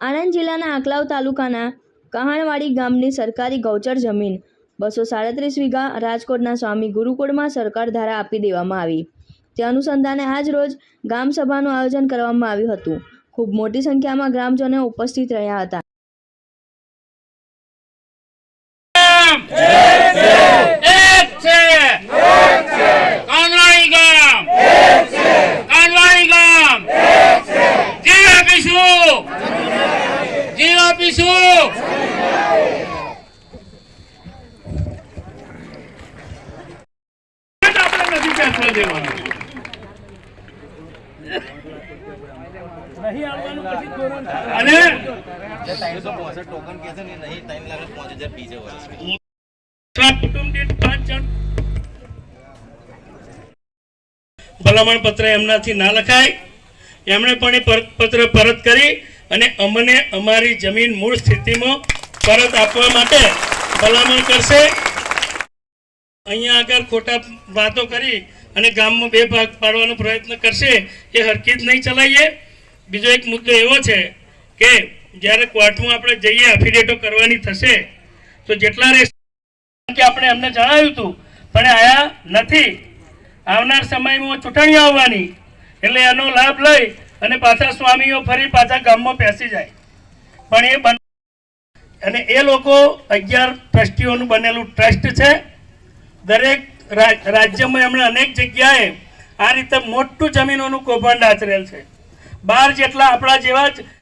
આણંદ જિલ્લાના આંકલાવ તાલુકાના કહાણવાડી ગામની સરકારી ગૌચર જમીન બસો સાડત્રીસ વીઘા રાજકોટના સ્વામી ગુરુકુળમાં સરકાર દ્વારા આપી દેવામાં આવી. તે અનુસંધાને આજ રોજ ગામ સભાનું આયોજન કરવામાં આવ્યું હતું. ખૂબ મોટી સંખ્યામાં ગ્રામજનો ઉપસ્થિત રહ્યા હતા એક છે કાનવાડી ગામ કાનવાડી ગામ જી આપીશું આપીશું પાંચ હજાર ભલામણ પત્ર એમનાથી ના લખાય. એમણે પણ એ પત્ર પરત કરી અને અમને અમારી જમીન મૂળ સ્થિતિમાં પરત આપવા માટે ભલામણ કરશે. અહીંયા આગળ ખોટા વાતો કરી અને ગામમાં બે ભાગ પાડવાનો પ્રયત્ન કરશે એ હરકીત નહીં ચલાવીએ. બીજો એક મુદ્દો એવો છે કે જ્યારે કોર્ટમાં આપણે જઈએ એફિડેટો કરવાની થશે, તો જેટલા રહેશે આપણે એમને જણાવ્યું હતું, પણ આયા નથી. આવનાર સમયમાં ચૂંટણી આવવાની. એટલે એનો લાભ લઈ અને પાછા સ્વામીઓ ફરી પાછા ગામમાં પેસી જાય. પણ એ અને એ લોકો અગિયાર ટ્રસ્ટીઓનું બનેલું ટ્રસ્ટ છે. દરેક રાજ્યમાં એમણે અનેક જગ્યાએ આ રીતે મોટું જમીનોનું કૌભાંડ આચરેલ છે. બાર જેટલા આપણા જેવા જ